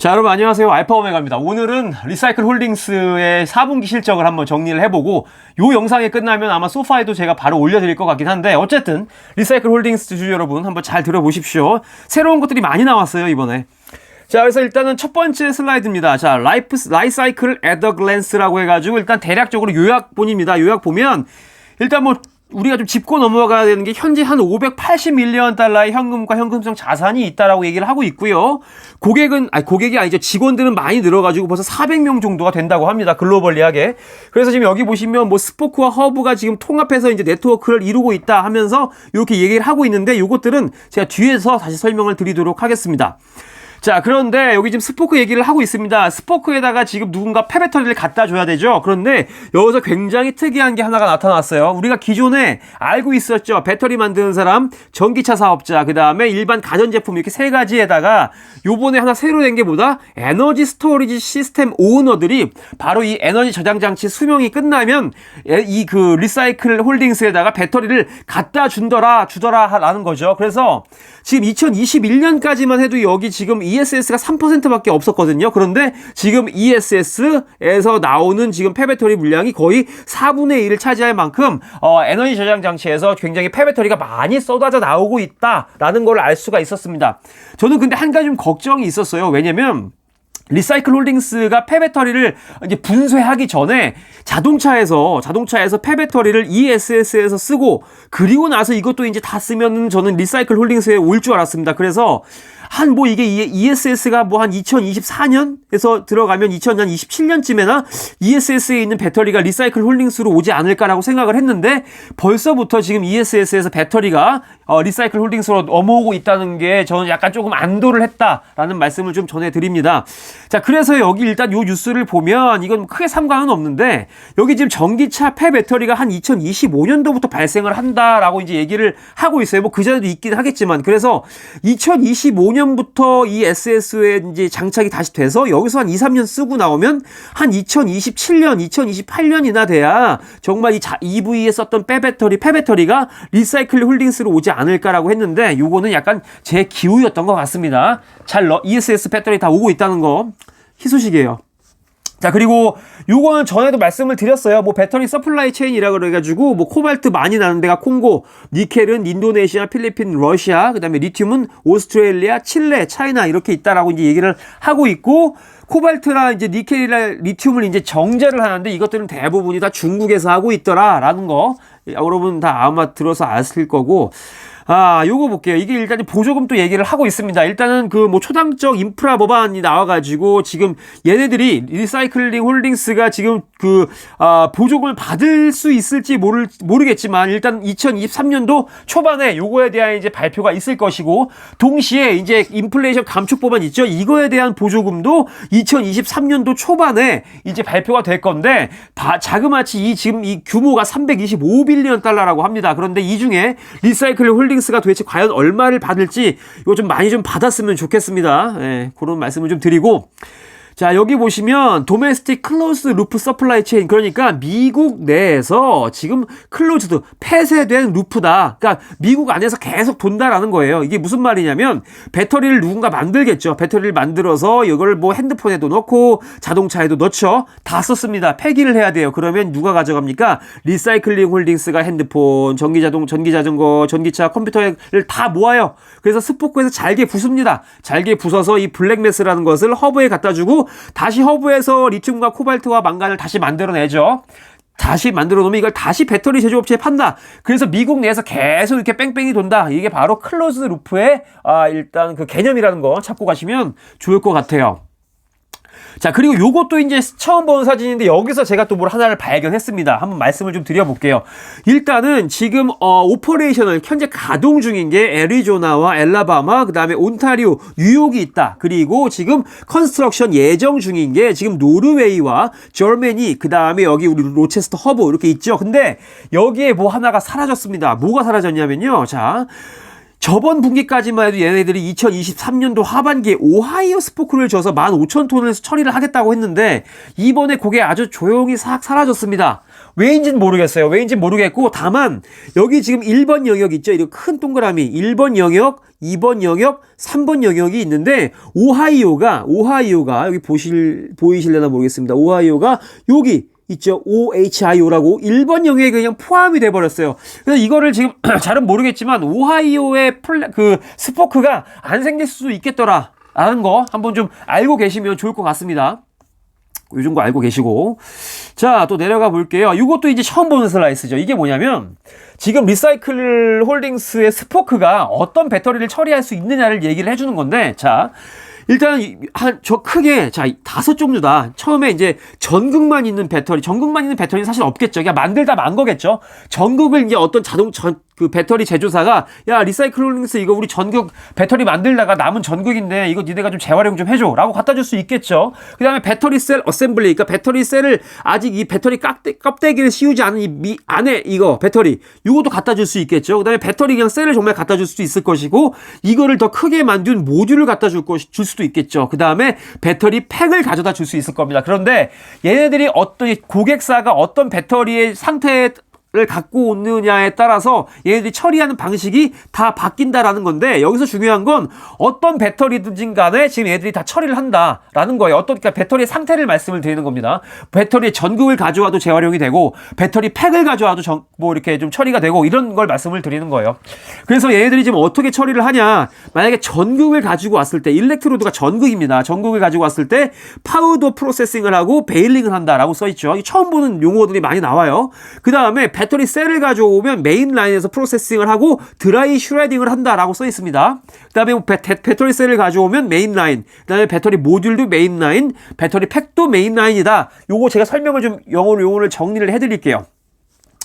자, 여러분 안녕하세요. 알파 오메가입니다. 오늘은 리사이클 홀딩스의 4분기 실적을 한번 정리를 해보고 요 영상이 끝나면 아마 소파에도 제가 바로 올려드릴 것 같긴 한데 어쨌든 리사이클 홀딩스 주주 여러분 한번 잘 들어보십시오. 새로운 것들이 많이 나왔어요, 이번에. 자, 그래서 일단은 첫 번째 슬라이드입니다. 자, 라이프, 라이사이클 에더 글랜스라고 해가지고 일단 대략적으로 요약본입니다. 요약 보면 일단 뭐 우리가 좀 짚고 넘어가야 되는 게 현재 한 580밀리언 달러의 현금과 현금성 자산이 있다라고 얘기를 하고 있고요. 고객은 아니 고객이 아니죠. 직원들은 많이 늘어가지고 벌써 400명 정도가 된다고 합니다. 글로벌리하게. 그래서 지금 여기 보시면 뭐 스포크와 허브가 지금 통합해서 이제 네트워크를 이루고 있다 하면서 이렇게 얘기를 하고 있는데 요것들은 제가 뒤에서 다시 설명을 드리도록 하겠습니다. 자, 그런데 여기 지금 스포크 얘기를 하고 있습니다. 스포크에다가 지금 누군가 폐배터리를 갖다 줘야 되죠. 그런데 여기서 굉장히 특이한 게 하나가 나타났어요. 우리가 기존에 알고 있었죠. 배터리 만드는 사람, 전기차 사업자, 그 다음에 일반 가전제품 이렇게 세 가지에다가 요번에 하나 새로 된 게 뭐다? 에너지 스토리지 시스템 오너들이 바로 이 에너지 저장 장치 수명이 끝나면 이 그 리사이클 홀딩스에다가 배터리를 갖다 준더라, 주더라 라는 거죠. 그래서 지금 2021년까지만 해도 여기 지금 ESS가 3%밖에 없었거든요. 그런데 지금 ESS에서 나오는 지금 폐배터리 물량이 거의 4분의 1을 차지할 만큼 어, 에너지 저장 장치에서 굉장히 폐배터리가 많이 쏟아져 나오고 있다라는 걸 알 수가 있었습니다. 저는 근데 한 가지 좀 걱정이 있었어요. 왜냐면 리사이클 홀딩스가 폐배터리를 이제 분쇄하기 전에 자동차에서 자동차에서 폐배터리를 ESS에서 쓰고 그리고 나서 이것도 이제 다 쓰면은 저는 리사이클 홀딩스에 올 줄 알았습니다. 그래서 한 뭐 이게 ESS가 뭐 한 2024년에서 들어가면 2027년쯤에나 ESS에 있는 배터리가 리사이클 홀딩스로 오지 않을까라고 생각을 했는데 벌써부터 지금 ESS에서 배터리가 어, 리사이클 홀딩스로 넘어오고 있다는 게 저는 약간 조금 안도를 했다라는 말씀을 좀 전해드립니다. 자, 그래서 여기 일단 요 뉴스를 보면 이건 크게 상관은 없는데 여기 지금 전기차 폐 배터리가 한 2025년도부터 발생을 한다라고 이제 얘기를 하고 있어요. 뭐 그전에도 있긴 하겠지만 그래서 2025년 부터 이 SS에 이제 장착이 다시 돼서 여기서 한 2, 3년 쓰고 나오면 한 2027년, 2028년이나 돼야 정말 이 자, EV에 썼던 폐배터리, 폐배터리가 리사이클 홀딩스로 오지 않을까라고 했는데 요거는 약간 제 기우였던 것 같습니다. 잘 넣, ESS 배터리 다 오고 있다는 거 희소식이에요. 자, 그리고 요거는 전에도 말씀을 드렸어요. 뭐 배터리 서플라이 체인이라 그래가지고 뭐 코발트 많이 나는 데가 콩고, 니켈은 인도네시아, 필리핀, 러시아, 그 다음에 리튬은 오스트레일리아, 칠레, 차이나 이렇게 있다라고 이제 얘기를 하고 있고, 코발트나 이제 니켈이나 리튬을 이제 정제를 하는데 이것들은 대부분이 다 중국에서 하고 있더라라는 거 여러분 다 아마 들어서 아실 거고 아, 요거 볼게요. 이게 일단 보조금 또 얘기를 하고 있습니다. 일단은 그 뭐 초당적 인프라 법안이 나와가지고 지금 얘네들이 리사이클링 홀딩스가 지금 그, 아, 보조금을 받을 수 있을지 모를, 모르겠지만 일단 2023년도 초반에 요거에 대한 이제 발표가 있을 것이고 동시에 이제 인플레이션 감축 법안 있죠. 이거에 대한 보조금도 2023년도 초반에 이제 발표가 될 건데 바, 자그마치 이 지금 이 규모가 325 빌리언 달러라고 합니다. 그런데 이 중에 리사이클링 홀딩 홀딩스가 도대체 과연 얼마를 받을지 이거 좀 많이 좀 받았으면 좋겠습니다. 예, 그런 말씀을 좀 드리고 자, 여기 보시면 도메스틱 클로스 루프 서플라이 체인 그러니까 미국 내에서 지금 클로즈드 폐쇄된 루프다. 그러니까 미국 안에서 계속 돈다라는 거예요. 이게 무슨 말이냐면 배터리를 누군가 만들겠죠. 배터리를 만들어서 이걸 뭐 핸드폰에도 넣고 자동차에도 넣죠. 다 썼습니다. 폐기를 해야 돼요. 그러면 누가 가져갑니까? 리사이클링 홀딩스가 핸드폰, 전기자동, 전기자전거, 전기차, 컴퓨터를 다 모아요. 그래서 스포크에서 잘게 부숩니다. 잘게 부숴서 이 블랙매스라는 것을 허브에 갖다 주고 다시 허브에서 리튬과 코발트와 망간을 다시 만들어내죠. 다시 만들어 놓으면 이걸 다시 배터리 제조업체에 판다. 그래서 미국 내에서 계속 이렇게 뺑뺑이 돈다. 이게 바로 클로즈 루프의 아, 일단 그 개념이라는 거 찾고 가시면 좋을 것 같아요. 자, 그리고 요것도 이제 처음 본 사진인데 여기서 제가 또 뭘 하나를 발견했습니다. 한번 말씀을 좀 드려볼게요. 일단은 지금 어, 오퍼레이션을 현재 가동 중인 게 애리조나와 엘라바마, 그 다음에 온타리오, 뉴욕이 있다. 그리고 지금 컨스트럭션 예정 중인 게 지금 노르웨이와 저머니, 그 다음에 여기 우리 로체스터 허브 이렇게 있죠. 근데 여기에 뭐 하나가 사라졌습니다. 뭐가 사라졌냐면요. 자, 저번 분기까지만 해도 얘네들이 2023년도 하반기에 오하이오 스포크를 줘서 15,000톤을 처리를 하겠다고 했는데 이번에 그게 아주 조용히 싹 사라졌습니다. 왜인지는 모르겠어요. 왜인지는 모르겠고 다만 여기 지금 1번 영역 있죠. 이거 큰 동그라미 1번 영역, 2번 영역, 3번 영역이 있는데 오하이오가 오하이오가 여기 보실 보이실려나 모르겠습니다. 오하이오가 여기 있죠. OHIO라고 1번 영역에 그냥 포함이 돼 버렸어요. 그래서 이거를 지금 잘은 모르겠지만 오하이오의 플레, 그 스포크가 안 생길 수도 있겠더라. 라는 거 한번 좀 알고 계시면 좋을 것 같습니다. 요 정도 알고 계시고. 자, 또 내려가 볼게요. 이것도 이제 처음 보는 슬라이스죠. 이게 뭐냐면, 지금 리사이클 홀딩스의 스포크가 어떤 배터리를 처리할 수 있느냐를 얘기를 해주는 건데, 자, 일단 한저 크게 자 다섯 종류다. 처음에 이제 전극만 있는 배터리, 전극만 있는 배터리는 사실 없겠죠. 그냥 만들다 만 거겠죠. 전극을 이제 어떤 자동 전 그 배터리 제조사가 야 리사이클 홀딩스 이거 우리 전극 배터리 만들다가 남은 전극인데 이거 니네가 좀 재활용 좀 해줘라고 갖다 줄 수 있겠죠. 그다음에 배터리 셀 어셈블리, 그러니까 배터리 셀을 아직 이 배터리 깍대, 껍데기를 씌우지 않은 이 미, 안에 이거 배터리 이것도 갖다 줄 수 있겠죠. 그다음에 배터리 그냥 셀을 정말 갖다 줄수 있을 것이고 이거를 더 크게 만든 모듈을 갖다 줄, 것, 줄 수도 있겠죠. 그다음에 배터리 팩을 가져다 줄 수 있을 겁니다. 그런데 얘네들이 어떤 고객사가 어떤 배터리의 상태에 를 갖고 오느냐에 따라서 얘네들이 처리하는 방식이 다 바뀐다라는 건데 여기서 중요한 건 어떤 배터리든지 간에 지금 얘들이 다 처리를 한다라는 거예요. 어떤 그러니까 배터리의 상태를 말씀을 드리는 겁니다. 배터리의 전극을 가져와도 재활용이 되고 배터리 팩을 가져와도 전, 뭐 이렇게 좀 처리가 되고 이런 걸 말씀을 드리는 거예요. 그래서 얘네들이 지금 어떻게 처리를 하냐? 만약에 전극을 가지고 왔을 때 일렉트로드가 전극입니다. 전극을 가지고 왔을 때 파우더 프로세싱을 하고 베일링을 한다라고 써 있죠. 처음 보는 용어들이 많이 나와요. 그 다음에 배터리 셀을 가져오면 메인 라인에서 프로세싱을 하고 드라이 슈레딩을 한다라고 써 있습니다. 그다음에 뭐 배, 배터리 셀을 가져오면 메인 라인, 그다음에 배터리 모듈도 메인 라인, 배터리 팩도 메인 라인이다. 요거 제가 설명을 좀 영어로 용어를 정리를 해드릴게요.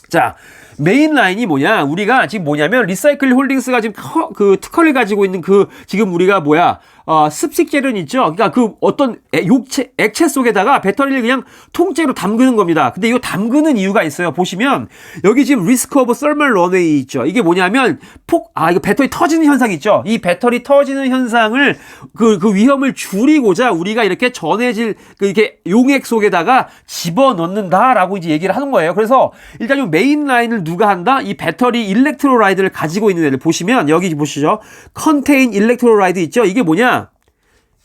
자, 메인 라인이 뭐냐? 우리가 지금 뭐냐면 리사이클 홀딩스가 지금 커, 그 특허를 가지고 있는 그 지금 우리가 뭐야? 어, 습식 재련 있죠? 그러니까 그 어떤 애, 욕체, 액체 속에다가 배터리를 그냥 통째로 담그는 겁니다. 근데 이거 담그는 이유가 있어요. 보시면 여기 지금 리스크 오브 썰멀 런웨이 있죠? 이게 뭐냐면 폭, 아, 이거 배터리 터지는 현상 있죠? 이 배터리 터지는 현상을 그, 그 위험을 줄이고자 우리가 이렇게 전해질 그 이렇게 용액 속에다가 집어 넣는다라고 이제 얘기를 하는 거예요. 그래서 일단 이 메인 라인을 누가 한다? 이 배터리 일렉트로라이드를 가지고 있는 애를 보시면 여기 보시죠. 컨테인 일렉트로라이드 있죠? 이게 뭐냐?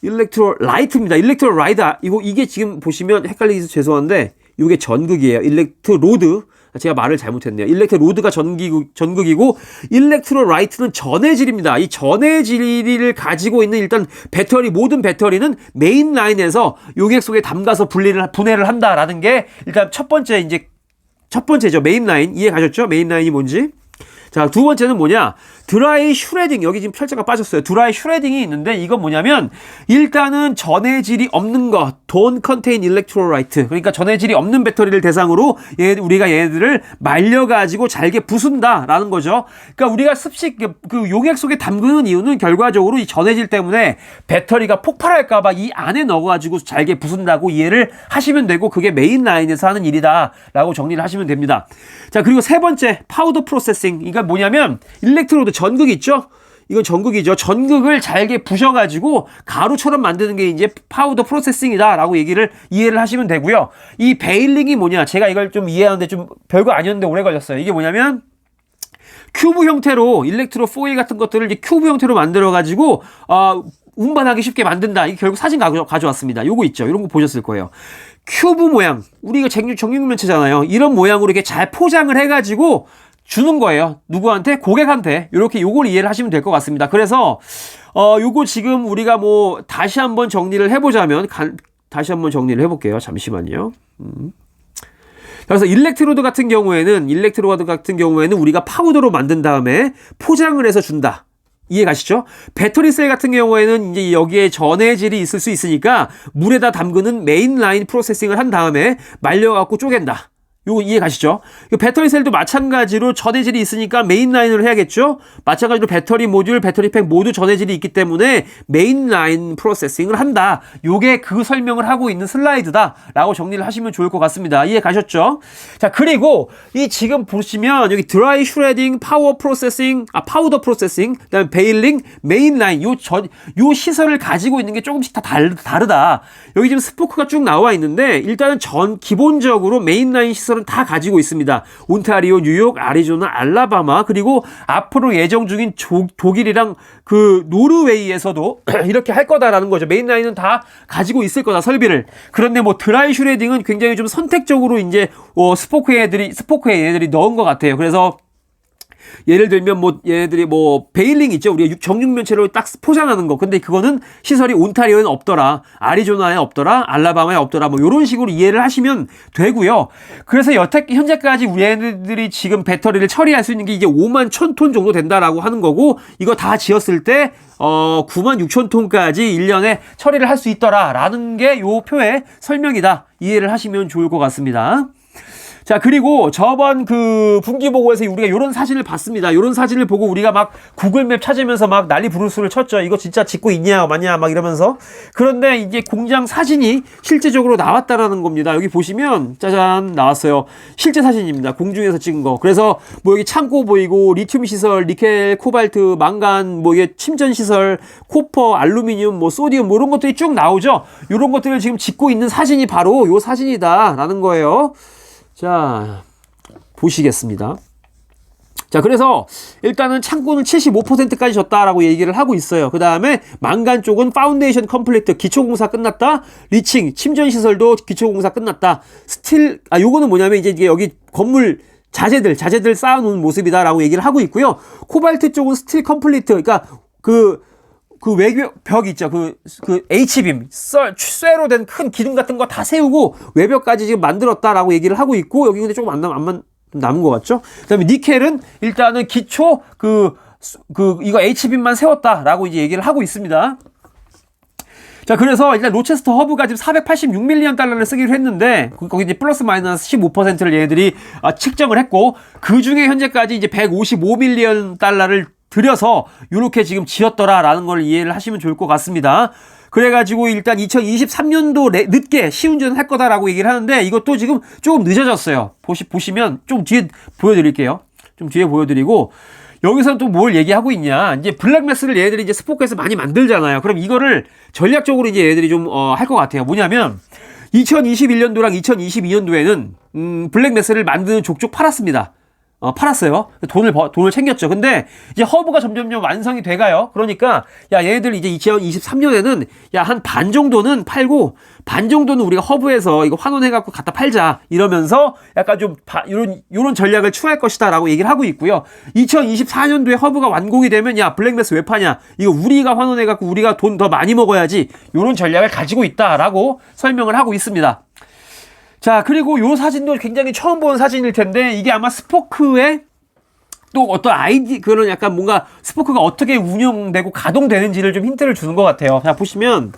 일렉트로 라이트입니다. 일렉트로 라이드 이거 이게 지금 보시면 헷갈리기 죄송한데 이게 전극이에요. 일렉트 로드 제가 말을 잘못했네요. 일렉트 로드가 전기구, 전극이고 일렉트로 라이트는 전해질입니다. 이 전해질을 가지고 있는 일단 배터리 모든 배터리는 메인 라인에서 용액 속에 담가서 분리를 분해를 한다라는 게 일단 첫 번째 이제 첫 번째죠. 메인 라인 이해 가셨죠? 메인 라인이 뭔지. 자, 두 번째는 뭐냐? 드라이 슈레딩. 여기 지금 철자가 빠졌어요. 드라이 슈레딩이 있는데 이건 뭐냐면 일단은 전해질이 없는 것. 돈 컨테인 일렉트로라이트. 그러니까 전해질이 없는 배터리를 대상으로 얘 우리가 얘들을 말려 가지고 잘게 부순다라는 거죠. 그러니까 우리가 습식 그, 그 용액 속에 담그는 이유는 결과적으로 이 전해질 때문에 배터리가 폭발할까 봐 이 안에 넣어 가지고 잘게 부순다고 이해를 하시면 되고 그게 메인 라인에서 하는 일이다라고 정리를 하시면 됩니다. 자, 그리고 세 번째 파우더 프로세싱. 이거 뭐냐면 일렉트로드 전극 있죠? 이건 전극이죠. 전극을 잘게 부셔가지고 가루처럼 만드는 게 이제 파우더 프로세싱이다라고 얘기를 이해를 하시면 되고요. 이 베일링이 뭐냐? 제가 이걸 좀 이해하는데 좀 별거 아니었는데 오래 걸렸어요. 이게 뭐냐면 큐브 형태로 일렉트로 포일 같은 것들을 이제 큐브 형태로 만들어 가지고 어, 운반하기 쉽게 만든다. 이게 결국 사진 가져, 가져왔습니다. 요거 있죠. 이런 거 보셨을 거예요. 큐브 모양. 우리가 정육, 정육면체잖아요. 이런 모양으로 이렇게 잘 포장을 해가지고 주는 거예요. 누구한테? 고객한테. 이렇게 요걸 이해를 하시면 될 것 같습니다. 그래서 어 요거 지금 우리가 뭐 다시 한번 정리를 해보자면 간, 다시 한번 정리를 해볼게요. 잠시만요. 음. 그래서 일렉트로드 같은 경우에는 일렉트로드 같은 경우에는 우리가 파우더로 만든 다음에 포장을 해서 준다. 이해 가시죠? 배터리 셀 같은 경우에는 이제 여기에 전해질이 있을 수 있으니까 물에다 담그는 메인 라인 프로세싱을 한 다음에 말려갖고 쪼갠다. 요거 이해 가시죠? 배터리 셀도 마찬가지로 전해질이 있으니까 메인 라인으로 해야겠죠? 마찬가지로 배터리 모듈, 배터리 팩 모두 전해질이 있기 때문에 메인 라인 프로세싱을 한다. 요게 그 설명을 하고 있는 슬라이드다. 라고 정리를 하시면 좋을 것 같습니다. 이해 가셨죠? 자, 그리고 이 지금 보시면 여기 드라이 슈레딩, 파워 프로세싱, 아, 파우더 프로세싱, 그 다음에 베일링, 메인 라인, 요 전, 요 시설을 가지고 있는 게 조금씩 다 다르, 다르다. 여기 지금 스포크가 쭉 나와 있는데 일단은 전, 기본적으로 메인 라인 시설 은 시설은 다 가지고 있습니다. 온타리오, 뉴욕, 아리조나, 알라바마 그리고 앞으로 예정 중인 조, 독일이랑 그 노르웨이에서도 이렇게 할 거다라는 거죠. 메인 라인은 다 가지고 있을 거다 설비를. 그런데 뭐 드라이 슈레딩은 굉장히 좀 선택적으로 이제 어, 스포크에 애들이 스포크에 얘들이 넣은 것 같아요. 그래서 예를 들면 뭐 얘네들이 뭐 베일링 있죠. 우리가 육- 정육면체로 딱 포장하는 거. 근데 그거는 시설이 온타리오에는 없더라. 아리조나에 없더라. 알라바마에 없더라. 뭐 이런 식으로 이해를 하시면 되고요. 그래서 여태 현재까지 우리 얘네들이 지금 배터리를 처리할 수 있는 게 이제 5만 1000톤 정도 된다라고 하는 거고 이거 다 지었을 때 어, 9만 6천 톤까지 1년에 처리를 할 수 있더라라는 게 요 표의 설명이다. 이해를 하시면 좋을 것 같습니다. 자, 그리고 저번 그 분기 보고에서 우리가 이런 사진을 봤습니다. 이런 사진을 보고 우리가 막 구글맵 찾으면서 막 난리 부르스를 쳤죠. 이거 진짜 짓고 있냐, 마냐, 막 이러면서. 그런데 이제 공장 사진이 실제적으로 나왔다라는 겁니다. 여기 보시면, 짜잔, 나왔어요. 실제 사진입니다. 공중에서 찍은 거. 그래서 뭐 여기 창고 보이고, 리튬 시설, 니켈, 코발트, 망간, 뭐 이게 침전 시설, 코퍼, 알루미늄, 뭐 소디움, 뭐 이런 것들이 쭉 나오죠. 이런 것들을 지금 짓고 있는 사진이 바로 요 사진이다라는 거예요. 자, 보시겠습니다. 자, 그래서 일단은 창고는 75%까지 졌다라고 얘기를 하고 있어요. 그 다음에 망간 쪽은 파운데이션 컴플리트, 기초공사 끝났다. 리칭, 침전 시설도 기초공사 끝났다. 스틸, 아, 요거는 뭐냐면 이제 이게 여기 건물 자재들, 자재들 쌓아놓은 모습이다라고 얘기를 하고 있고요. 코발트 쪽은 스틸 컴플리트, 그러니까 그, 그 외벽 벽 있죠. 그, 그 H빔, 썰, 쇠로 된 큰 기둥 같은 거 다 세우고 외벽까지 지금 만들었다라고 얘기를 하고 있고 여기 근데 조금 안 남, 안 남은 것 같죠? 그 다음에 니켈은 일단은 기초 그, 수- 그, 이거 H빔만 세웠다라고 이제 얘기를 하고 있습니다. 자, 그래서 일단 로체스터 허브가 지금 486밀리언 달러를 쓰기로 했는데, 그- 거기 이제 플러스 마이너스 15%를 얘네들이 아, 측정을 했고, 그 중에 현재까지 이제 155밀리언 달러를 들여서 이렇게 지금 지었더라라는 걸 이해를 하시면 좋을 것 같습니다. 그래가지고 일단 2023년도 늦게 시운전을 할 거다라고 얘기를 하는데 이것도 지금 조금 늦어졌어요. 보시, 보시면 좀 뒤에 보여드릴게요. 좀 뒤에 보여드리고 여기서는 또뭘 얘기하고 있냐. 이제 블랙매스를 얘네들이 이제 스포크에서 많이 만들잖아요. 그럼 이거를 전략적으로 이제 얘네들이 좀, 어, 할 것 같아요. 뭐냐면, 2021년도랑 2022년도에는, 음, 블랙매스를 만드는 족족 팔았습니다. 어, 팔았어요. 돈을, 버- 돈을 챙겼죠. 근데 이제 허브가 점점점 완성이 돼가요. 그러니까, 야, 얘네들 이제 2023년에는 야, 한 반 정도는 팔고, 반 정도는 우리가 허브에서 이거 환원해갖고 갖다 팔자. 이러면서 약간 좀, 바, 요런, 요런 전략을 취할 것이다. 라고 얘기를 하고 있고요. 2024년도에 허브가 완공이 되면, 야, 블랙매스 왜 파냐? 이거 우리가 환원해갖고 우리가 돈 더 많이 먹어야지. 요런 전략을 가지고 있다. 라고 설명을 하고 있습니다. 자, 그리고 요 사진도 굉장히 처음 본 사진일 텐데, 이게 아마 스포크의 또 어떤 아이디, 그런 약간 뭔가 스포크가 어떻게 운영되고 가동되는지를 좀 힌트를 주는 것 같아요. 자, 보시면,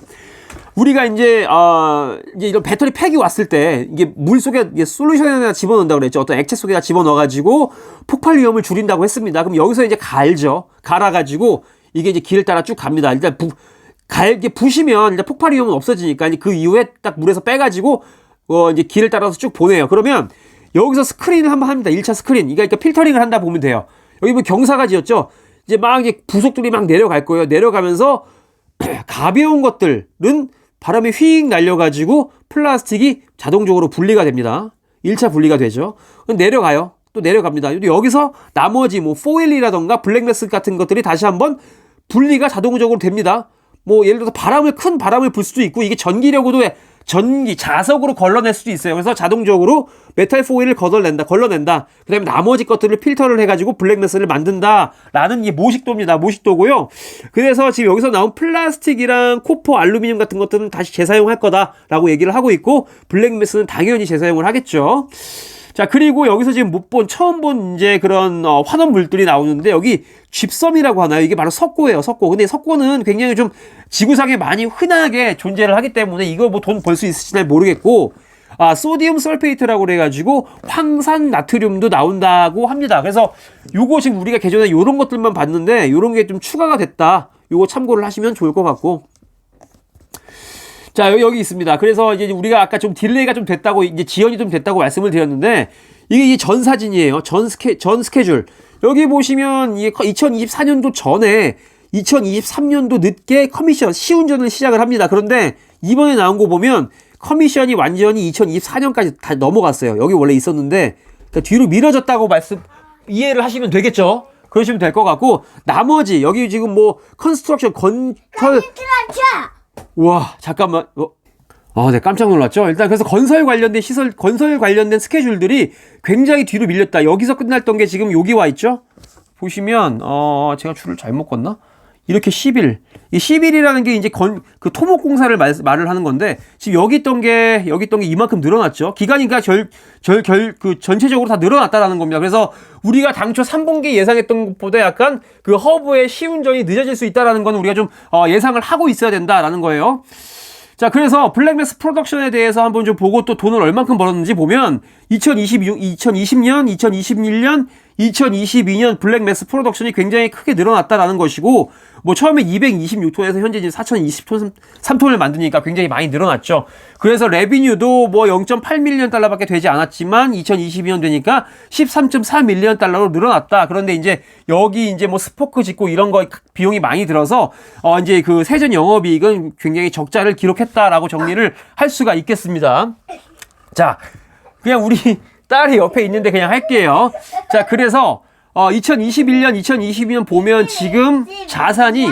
우리가 이제, 어, 이제 이런 배터리 팩이 왔을 때, 이게 물 속에, 이게 솔루션에다 집어넣는다고 그랬죠. 어떤 액체 속에다 집어넣어가지고 폭발 위험을 줄인다고 했습니다. 그럼 여기서 이제 갈죠. 갈아가지고, 이게 이제 길을 따라 쭉 갑니다. 일단 부, 갈게 부시면 일단 폭발 위험은 없어지니까 이제 그 이후에 딱 물에서 빼가지고 어 이제 길을 따라서 쭉 보내요. 그러면 여기서 스크린을 한번 합니다. 1차 스크린. 그러니까 필터링을 한다 보면 돼요. 여기 뭐 경사가 지었죠. 이제 막 이제 부속들이 막 내려갈 거예요. 내려가면서 가벼운 것들은 바람에 휙 날려가지고 플라스틱이 자동적으로 분리가 됩니다. 1차 분리가 되죠. 내려가요. 또 내려갑니다. 여기서 나머지 뭐 포일이라던가 블랙매스 같은 것들이 다시 한번 분리가 자동적으로 됩니다. 뭐 예를 들어서 바람을 큰 바람을 불 수도 있고 이게 전기력으로 전기 자석으로 걸러낼 수도 있어요. 그래서 자동적으로 메탈 포일을 걷어낸다, 걸러낸다. 그다음에 나머지 것들을 필터를 해가지고 블랙매스를 만든다라는 이 모식도입니다. 모식도고요. 그래서 지금 여기서 나온 플라스틱이랑 코퍼, 알루미늄 같은 것들은 다시 재사용할 거다라고 얘기를 하고 있고 블랙매스는 당연히 재사용을 하겠죠. 자, 그리고 여기서 지금 못 본, 처음 본 이제 그런 어, 환원 물들이 나오는데 여기 쥡섬이라고 하나요? 이게 바로 석고예요, 석고. 근데 석고는 굉장히 좀 지구상에 많이 흔하게 존재를 하기 때문에 이거 뭐 돈 벌 수 있을지 잘 모르겠고, 아, 소디움 설페이트라고 그래가지고 황산 나트륨도 나온다고 합니다. 그래서 요거 지금 우리가 개전에 요런 것들만 봤는데 요런 게 좀 추가가 됐다. 요거 참고를 하시면 좋을 것 같고. 자, 여기, 여기 있습니다. 그래서 이제 우리가 아까 좀 딜레이가 좀 됐다고, 이제 지연이 좀 됐다고 말씀을 드렸는데, 이게 이전 사진이에요. 전 스케, 전 스케줄. 여기 보시면, 이게 2024년도 전에, 2023년도 늦게 커미션, 시운전을 시작을 합니다. 그런데, 이번에 나온 거 보면, 커미션이 완전히 2024년까지 다 넘어갔어요. 여기 원래 있었는데 그러니까 뒤로 미뤄졌다고 말씀 이해를 하시면 되겠죠. 그러시면 될 것 같고 나머지 여기 지금 뭐 컨스트럭션 건설 트 라차 와 잠깐만 어. 아, 네 깜짝 놀랐죠. 일단 그래서 건설 관련된 시설 건설 관련된 스케줄들이 굉장히 뒤로 밀렸다. 여기서 끝났던 게 지금 여기 와 있죠. 보시면 어 제가 줄을 잘못 껐나? 이렇게 10일. 이 10일이라는 게 이제 건, 그 토목 공사를 말, 말을 하는 건데 지금 여기 있던 게 여기 있던 게 이만큼 늘어났죠. 기간이가 절, 절, 결, 그 전체적으로 다 늘어났다라는 겁니다. 그래서 우리가 당초 3분기 예상했던 것보다 약간 그 허브의 시운전이 늦어질 수 있다라는 건 우리가 좀 어, 예상을 하고 있어야 된다라는 거예요. 자, 그래서 블랙매스 프로덕션에 대해서 한번 좀 보고 또 돈을 얼만큼 벌었는지 보면 2026, 2020년, 2021년, 2022년 블랙 매스 프로덕션이 굉장히 크게 늘어났다라는 것이고 뭐 처음에 226톤에서 현재 이제 4020톤 3톤을 만드니까 굉장히 많이 늘어났죠. 그래서 레비뉴도 뭐 0.8 밀리언 달러밖에 되지 않았지만 2022년 되니까 13.4 밀리언 달러로 늘어났다. 그런데 이제 여기 이제 뭐 스포크 짓고 이런 거 비용이 많이 들어서 어 이제 그 세전 영업이익은 굉장히 적자를 기록했다라고 정리를 할 수가 있겠습니다. 자, 그냥 우리 딸이 옆에 있는데 그냥 할게요. 자, 그래서 어 2021년, 2022년 보면 지금 자산이?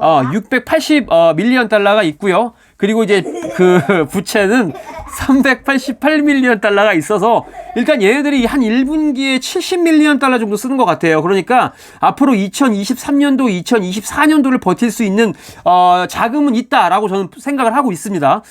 어 680 어, 밀리언 달러가 있고요. 그리고 이제 그 부채는 388 밀리언 달러가 있어서 일단 얘네들이 한 1분기에 70 밀리언 달러 정도 쓰는 것 같아요. 그러니까 앞으로 2023년도, 2024년도를 버틸 수 있는 어, 자금은 있다라고 저는 생각을 하고 있습니다.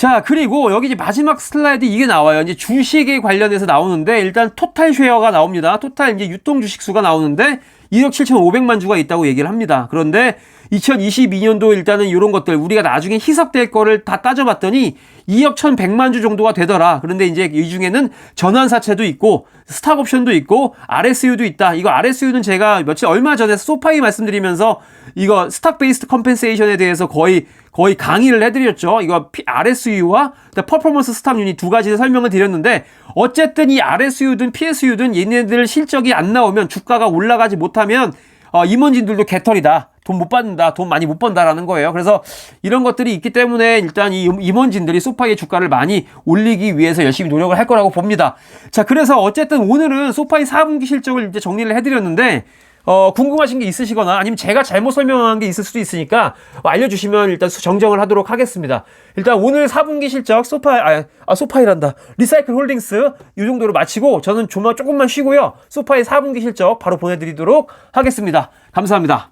자, 그리고 여기 이제 마지막 슬라이드 이게 나와요. 이제 주식에 관련해서 나오는데 일단 토탈 쉐어가 나옵니다. 토탈 이제 유통 주식 수가 나오는데 1억 7,500만 주가 있다고 얘기를 합니다. 그런데 2022년도 일단은 이런 것들 우리가 나중에 희석될 거를 다 따져봤더니 2억 1,100만 주 정도가 되더라. 그런데 이제 이 중에는 전환사채도 있고 스탁 옵션도 있고 RSU도 있다. 이거 RSU는 제가 며칠 얼마 전에 소파이 말씀드리면서 이거 스탁 베이스드 컴펜세이션에 대해서 거의 거의 강의를 해드렸죠. 이거 RSU와 퍼포먼스 스탁 유닛 두 가지를 설명을 드렸는데 어쨌든 이 RSU든 PSU든 얘네들 실적이 안 나오면 주가가 올라가지 못하면 어, 임원진들도 개털이다. 돈 못 받는다. 돈 많이 못 번다라는 거예요. 그래서 이런 것들이 있기 때문에 일단 이 임원진들이 소파의 주가를 많이 올리기 위해서 열심히 노력을 할 거라고 봅니다. 자, 그래서 어쨌든 오늘은 소파의 4분기 실적을 이제 정리를 해드렸는데 어, 궁금하신 게 있으시거나 아니면 제가 잘못 설명한 게 있을 수도 있으니까 알려주시면 일단 정정을 하도록 하겠습니다. 일단 오늘 4분기 실적 소파, 아, 아 소파이란다. 리사이클 홀딩스 이 정도로 마치고 저는 조만 조금만 쉬고요. 소파의 4분기 실적 바로 보내드리도록 하겠습니다. 감사합니다.